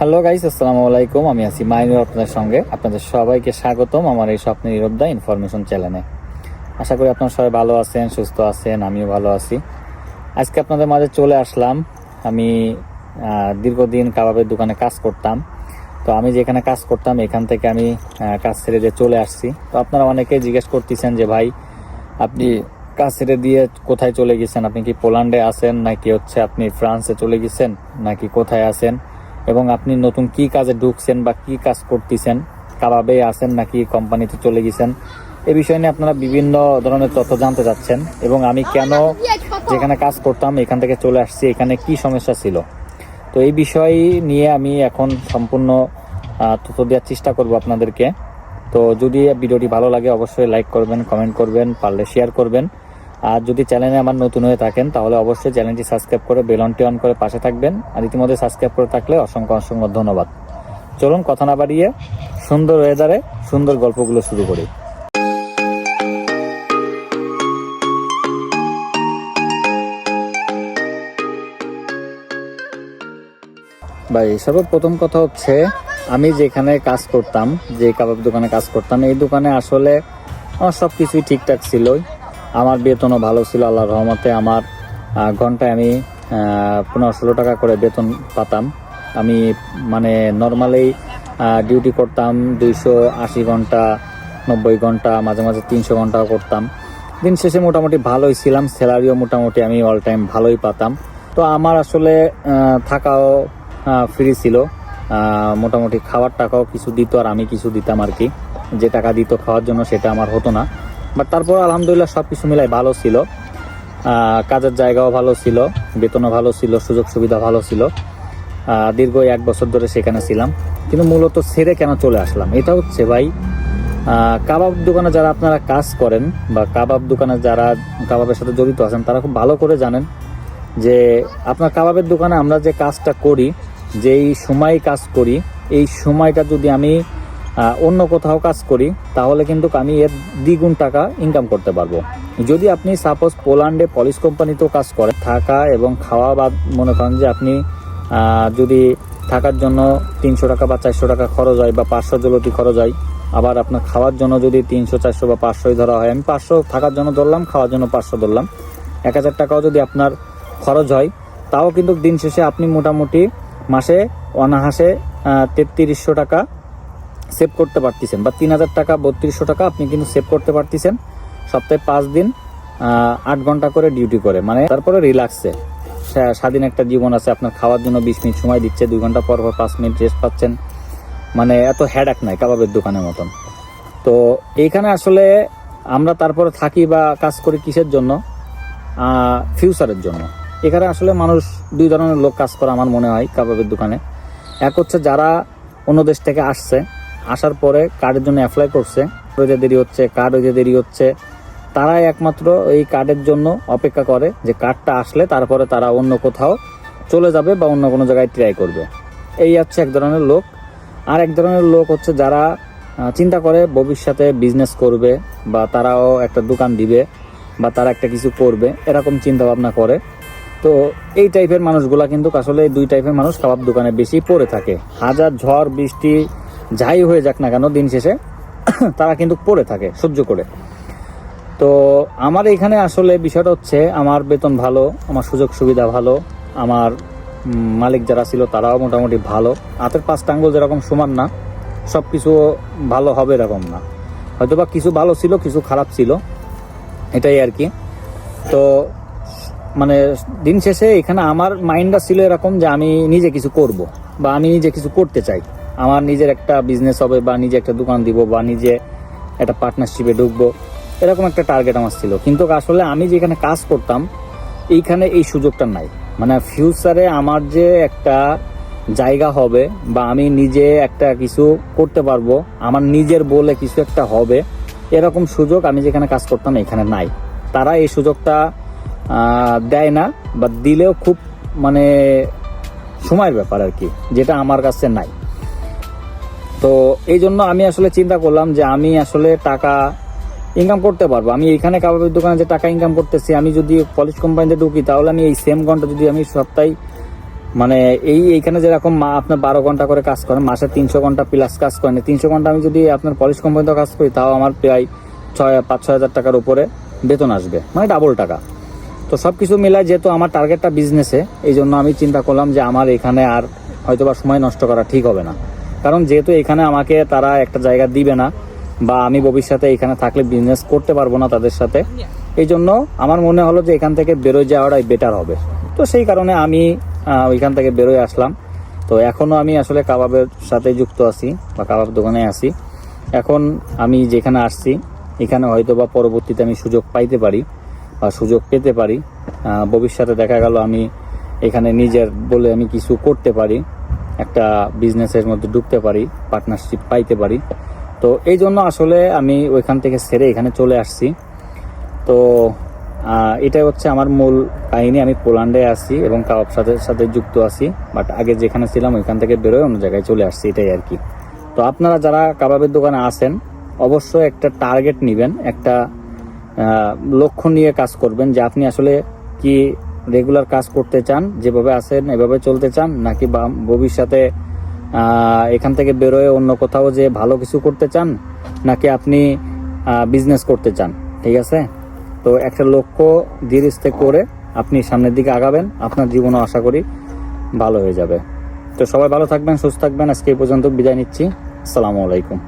Hello guys আসসালামু আলাইকুম। আমি আছি মাইনুর আপনাদের সঙ্গে। আপনাদের সবাইকে স্বাগতম আমার এই স্বপ্নের ইরবদা ইনফরমেশন চ্যানেলে। আশা করি আপনারা সবাই ভালো আছেন, সুস্থ আছেন, আমিও ভালো আছি। আজকে আপনাদের মাঝে চলে আসলাম। আমি দীর্ঘদিন কাবাবের দোকানে কাজ করতাম। তো আমি যেখানে কাজ করতাম, এখান থেকে আমি কাজ ছেড়ে দিয়ে চলে আসছি। তো আপনারা অনেকে জিজ্ঞেস করতেছেন যে, ভাই, আপনি কাজ ছেড়ে দিয়ে কোথায় চলে গেছেন? আপনি কি পোল্যান্ডে আছেন? নাকি হচ্ছে আপনি ফ্রান্সে চলে গেছেন? নাকি কোথায় আছেন? এবং আপনি নতুন কি কাজে ঢুকছেন বা কি কাজ করতেছেন কাবাবে আছেন নাকি কোম্পানিতে চলে গেছেন এ বিষয় নিয়ে আপনারা বিভিন্ন ধরনের তথ্য জানতে চাচ্ছেন এবং আমি কেন যেখানে কাজ করতাম এখান থেকে চলে আসছি এখানে কি সমস্যা ছিল? তো এই বিষয় নিয়ে আমি এখন সম্পূর্ণ তথ্য দেওয়ার চেষ্টা করব আপনাদেরকে। তো যদি ভিডিওটি ভালো লাগে অবশ্যই লাইক করবেন কমেন্ট করবেন পারলে শেয়ার করবেন। আর যদি চ্যানেলে আমার নতুন হয়ে থাকেন, তাহলে অবশ্যই চ্যানেলটি সাবস্ক্রাইব করে বেলনটি অন করে পাশে থাকবেন। আর ইতিমধ্যে সাবস্ক্রাইব করে থাকলে অসংখ্য অসংখ্য ধন্যবাদ। চলুন কথা না বাড়িয়ে সুন্দর ওয়েদারে সুন্দর গল্পগুলো শুরু করি। ভাই, সর্বপ্রথম কথা হচ্ছে, আমি যেখানে কাজ করতাম, যে কাবাব দোকানে কাজ করতাম, এই দোকানে আসলে আমার সব কিছুই ঠিকঠাক ছিল আমার বেতনও ভালো ছিল, আল্লাহর রহমতে আমার ঘন্টায় আমি পনেরো ষোলো টাকা করে বেতন পাতাম। আমি মানে নর্মালি ডিউটি করতাম দুইশো আশি ঘণ্টা, নব্বই ঘণ্টা, মাঝে মাঝে তিনশো ঘন্টাও করতাম। দিন শেষে মোটামুটি ভালোই ছিলাম, স্যালারিও মোটামুটি আমি অল টাইম ভালোই পাতাম। তো আমার আসলে থাকাও ফ্রি ছিল। মোটামুটি খাওয়ার টাকাও কিছু দিত আর আমি কিছু দিতাম আর কি। যে টাকা দিত খাওয়ার জন্য সেটা আমার হতো না। বাট তারপর আলহামদুলিল্লাহ সব কিছু মিলাই ভালো ছিল। কাজের জায়গাও ভালো ছিল, বেতনও ভালো ছিল, সুযোগ সুবিধা ভালো ছিল। দীর্ঘ এক বছর ধরে সেখানে ছিলাম। কিন্তু মূলত ছেড়ে কেন চলে আসলাম? এটা হচ্ছে ভাই কাবাব দোকানে যারা আপনারা কাজ করেন বা কাবাব দোকানে যারা কাবাবের সাথে জড়িত আছেন, তারা খুব ভালো করে জানেন যে আপনার কাবাবের দোকানে আমরা যে কাজটা করি, যেই সময় কাজ করি, এই সময়টা যদি আমি অন্য কোথাও কাজ করি, তাহলে কিন্তু আমি এর দ্বিগুণ টাকা ইনকাম করতে পারব। যদি আপনি সাপোজ পোল্যান্ডে পলিশ কোম্পানিতেও কাজ করেন, থাকা এবং খাওয়া বাদ মনে করেন যে আপনি যদি থাকার জন্য তিনশো টাকা বা চারশো টাকা খরচ হয় বা পাঁচশো জলতি খরচ হয়, আবার আপনার খাওয়ার জন্য যদি তিনশো, চারশো বা পাঁচশোই ধরা হয়, আমি পাঁচশো থাকার জন্য ধরলাম, খাওয়ার জন্য পাঁচশো ধরলাম, এক হাজার টাকাও যদি আপনার খরচ হয়, তাও কিন্তু দিন শেষে আপনি মোটামুটি মাসে অনাহাসে তেত্রিশশো টাকা সেভ করতে পারতেছেন বা তিন হাজার টাকা, বত্রিশশো টাকা আপনি কিন্তু সেভ করতে পারতেছেন। সপ্তাহে পাঁচ দিন আট ঘণ্টা করে ডিউটি করে। মানে তারপরে রিল্যাক্সে স্বাধীন একটা জীবন আছে, আপনার খাওয়ার জন্য বিশ মিনিট সময় দিচ্ছে, দুই ঘণ্টা পর পর পাঁচ মিনিট রেস্ট পাচ্ছেন। মানে এত হ্যাডাক নাই কাবাবের দোকানের মতন। তো এইখানে আসলে আমরা তারপরে থাকি বা কাজ করি কিসের জন্য? ফিউচারের জন্য। এখানে আসলে মানুষ, দুই ধরনের লোক কাজ করে আমার মনে হয় কাবাবের দোকানে। এক হচ্ছে যারা অন্য দেশ থেকে আসছে আসার পরে কার্ডের জন্য অ্যাপ্লাই করছে। হইতে দেরি হচ্ছে কার্ড হইতে দেরি হচ্ছে। তারাই একমাত্র এই কার্ডের জন্য অপেক্ষা করে যে কার্ডটা আসলে তারপরে তারা অন্য কোথাও চলে যাবে বা অন্য কোনো জায়গায় ট্রাই করবে। এই হচ্ছে এক ধরনের লোক। আর এক ধরনের লোক হচ্ছে যারা চিন্তা করে ভবিষ্যতে বিজনেস করবে বা তারাও একটা দোকান দিবে বা তারা একটা কিছু করবে, এরকম চিন্তা ভাবনা করে। তো এই টাইপের মানুষগুলা কিন্তু আসলে দুই টাইপের মানুষ কাবাব দোকানে বেশি পড়ে থাকে। হাজার ঝড়, বৃষ্টি যাই হয়ে যাক না কেন, দিন শেষে, তারা কিন্তু পড়ে থাকে, সহ্য করে। তো আমার এখানে আসলে বিষয়টা হচ্ছে, আমার বেতন ভালো, আমার সুযোগ সুবিধা ভালো, আমার মালিক যারা ছিল তারাও মোটামুটি ভালো। হাতের পাঁচটা আঙ্গুল যেরকম সমান না সব কিছু ভালো হবে এরকম না। হয়তোবা কিছু ভালো ছিল, কিছু খারাপ ছিল, এটাই আর কি। তো মানে দিন শেষে এখানে আমার মাইন্ডটা ছিল এরকম যে আমি নিজে কিছু করব, বা আমি নিজে কিছু করতে চাই। আমার নিজের একটা বিজনেস হবে বা নিজে একটা দোকান দিব বা নিজে একটা পার্টনারশিপে ঢুকবো, এরকম একটা টার্গেট আমার ছিল। কিন্তু আসলে আমি যেখানে কাজ করতাম, এইখানে এই সুযোগটা নাই। মানে ফিউচারে আমার যে একটা জায়গা হবে বা আমি নিজে একটা কিছু করতে পারব, আমার নিজের বলে কিছু একটা হবে, এরকম সুযোগ আমি যেখানে কাজ করতাম এখানে নাই। তারা এই সুযোগটা দেয় না বা দিলেও খুব মানে সময়ের ব্যাপার আর কি, যেটা আমার কাছে নাই। তো এই জন্য আমি আসলে চিন্তা করলাম যে আমি আসলে টাকা ইনকাম করতে পারব। আমি এখানে কাবাবের দোকানে যে টাকা ইনকাম করতেছি, আমি যদি পলিশ কোম্পানিতে ঢুকি, তাহলে আমি এই সেম ঘণ্টা যদি আমি সপ্তাহে মানে এই এইখানে যেরকম মা আপনার বারো ঘণ্টা করে কাজ করেন, মাসে তিনশো ঘণ্টা প্লাস কাজ করেন। তিনশো ঘণ্টা আমি যদি আপনার পলিশ কোম্পানিতে কাজ করি, তাও আমার প্রায় ছয়, পাঁচ, ছয় হাজার টাকার উপরে বেতন আসবে মানে ডাবল টাকা। তো সব কিছু মিলায় যেহেতু আমার টার্গেটটা বিজনেসে এই জন্য আমি চিন্তা করলাম যে আমার এখানে আর হয়তোবা সময় নষ্ট করা ঠিক হবে না। কারণ যেহেতু এখানে আমাকে তারা একটা জায়গা দিবে না, বা আমি ভবিষ্যতে এখানে থাকলে বিজনেস করতে পারব না তাদের সাথে এই জন্য আমার মনে হলো যে এখান থেকে বেরোয় যাওয়াটাই বেটার হবে। তো সেই কারণে আমি ওইখান থেকে বেরোয় আসলাম। তো এখনও আমি আসলে কাবাবের সাথে যুক্ত আছি, বা কাবাব দোকানে আছি। এখন আমি যেখানে আসছি, এখানে হয়তো বা পরবর্তীতে আমি সুযোগ পাইতে পারি, বা সুযোগ পেতে পারি। ভবিষ্যতে দেখা গেল আমি এখানে নিজের বলে আমি কিছু করতে পারি। একটা বিজনেসের মধ্যে ঢুকতে পারি পার্টনারশিপ পাইতে পারি। তো এই জন্য আসলে আমি ওইখান থেকে সেরে এখানে চলে আসছি। তো এটাই হচ্ছে আমার মূল কাহিনী। আমি পোল্যান্ডে আছি এবং কাবাব সাথে সাথে যুক্ত আছি বাট আগে যেখানে ছিলাম ওইখান থেকে বেরোয় অন্য জায়গায় চলে আসছি, এটাই আর কি। তো আপনারা যারা কাবাবের দোকানে আসেন অবশ্যই একটা টার্গেট নেবেন, একটা লক্ষ্য নিয়ে কাজ করবেন যে আপনি আসলে কি রেগুলার কাজ করতে চান, যেভাবে আছেন, এভাবে চলতে চান, নাকি ভবিষ্যতে এখান থেকে বেরোয় অন্য কোথাও যে ভালো কিছু করতে চান, নাকি আপনি বিজনেস করতে চান, ঠিক আছে? তো একটা লক্ষ্য ধীরে করে আপনি সামনের দিকে আগাবেন, আপনার জীবনও আশা করি ভালো হয়ে যাবে। তো সবাই ভালো থাকবেন, সুস্থ থাকবেন, আজকে এই পর্যন্ত বিদায় নিচ্ছি। আসসালামু আলাইকুম।